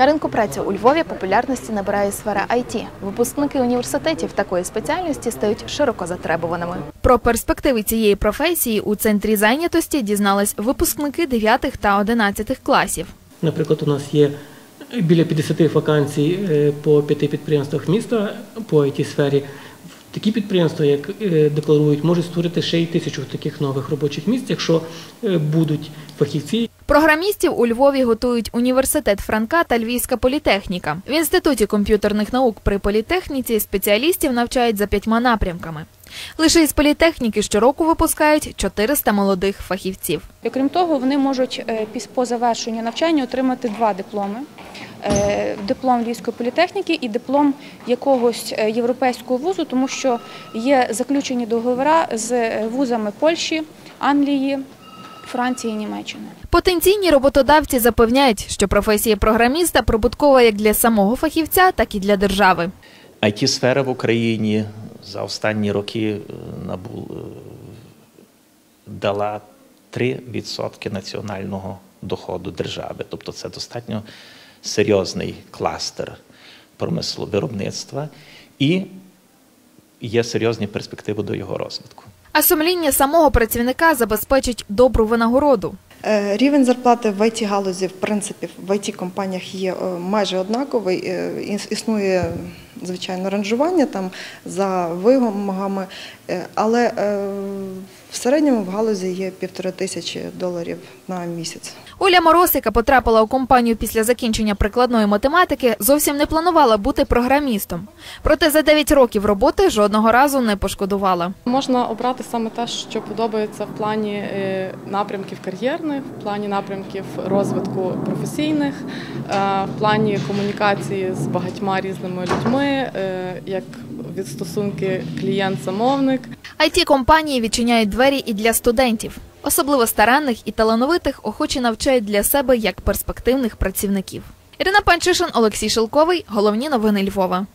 На ринку праці у Львові популярності набирає сфера IT. Випускники університетів такої спеціальності стають широко затребуваними. Про перспективи цієї професії у центрі зайнятості дізнались випускники 9 та 11 класів. Наприклад, у нас є біля 50 вакансій е, по п'яти підприємствах міста по it сфері. Такі підприємства, як е, декларують, можуть створити ще й тисячу таких нових робочих місць, якщо е, будуть фахівці, Програмістів у Львові готують університет Франка та Львівська політехніка. В інституті комп'ютерних наук при політехніці спеціалістів навчають за п'ятьма напрямками. Лише із політехніки щороку випускають 400 молодих фахівців. Окрім того, вони можуть е, по завершенню навчання отримати два дипломи: Е, диплом Львівської політехніки і диплом якогось е, європейського вузу, тому що є заключені договори з вузами Польщі, Англії, Франції, Німеччини. Потенційні роботодавці запевняють, що професія програміста прибуткова як для самого фахівця, так і для держави. it сфера в Україні за останні роки е, е, дала 3% національного доходу держави. Тобто це достатньо серйозний кластер промислового виробництва і є серйозні перспективи до його розвитку. А сумління самого працівника забезпечить добру винагороду. Е, Рівень зарплати в it галузі, в принципі, в it компаніях є е, майже однаковий. Е, Існує звичайно ранжування там за вимогами, але в середньому в галузі є півтори тисячі доларів на місяць. Оля Мороз, яка потрапила у компанію після закінчення прикладної математики, зовсім не планувала бути програмістом. Проте за 9 років роботи жодного разу не пошкодувала. Можна обрати саме те, що подобається в плані е, напрямків кар'єрних, в плані напрямків розвитку професійних, е, в плані комунікації з багатьма різними людьми, е, як від стосунки клієнт-замовник. It компанії відчиняють двері і для студентів. Особливо старанних і талановитих охочі навчають для себе як перспективних працівників. Ірина Панчишин, Олексій Шилковий. Головні новини Львова.